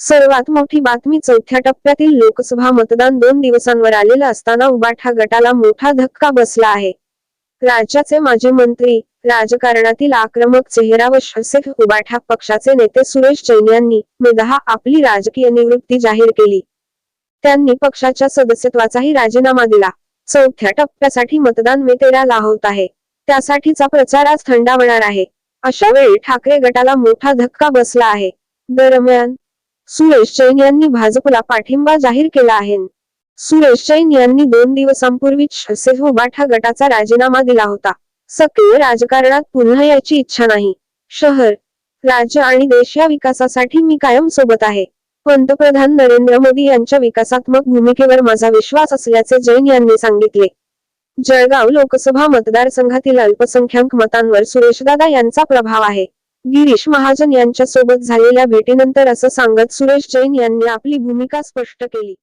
सर्वात मोठी बातमी चौथ्या टप्प्यातील लोकसभा मतदान दोन दिवसांवर आलेलं असताना उबाठा गटाला मोठा धक्का बसला आहे. राज्याचे माजी मंत्री राजकारणातील आक्रमक चेहरा व शसेफ उबाठा पक्षाचे नेते सुरेश जैन यांनी मे दहा आपली राजकीय निवृत्ती जाहीर केली. त्यांनी पक्षाच्या सदस्यत्वाचाही राजीनामा दिला. चौथ्या टप्प्यासाठी मतदान मे तेराला होत आहे. त्यासाठीचा प्रचार आज थंडावणार आहे. अशा वेळी ठाकरे गटाला मोठा धक्का बसला आहे. दरम्यान सुरेश जैन यांनी भाजपला पाठिंबा जाहीर केला आहे. सुरेश जैन यांनी दोन दिवसांपूर्वीच शसेफ गटाचा राजीनामा दिला होता. सक्रिय राजकारणात पुन्हा याची इच्छा नाही. शहर राज्य आणि देश या विकासासाठी मी कायम सोबत आहे. पंतप्रधान नरेंद्र मोदी यांच्या विकासात्मक भूमिकेवर माझा विश्वास असल्याचे जैन यांनी सांगितले. जळगाव लोकसभा मतदारसंघातील अल्पसंख्याक मतांवर सुरेशदादा यांचा प्रभाव आहे. गिरीश महाजन यांच्यासोबत झालेल्या भेटीनंतर असं सांगत सुरेश जैन यांनी आपली भूमिका स्पष्ट केली.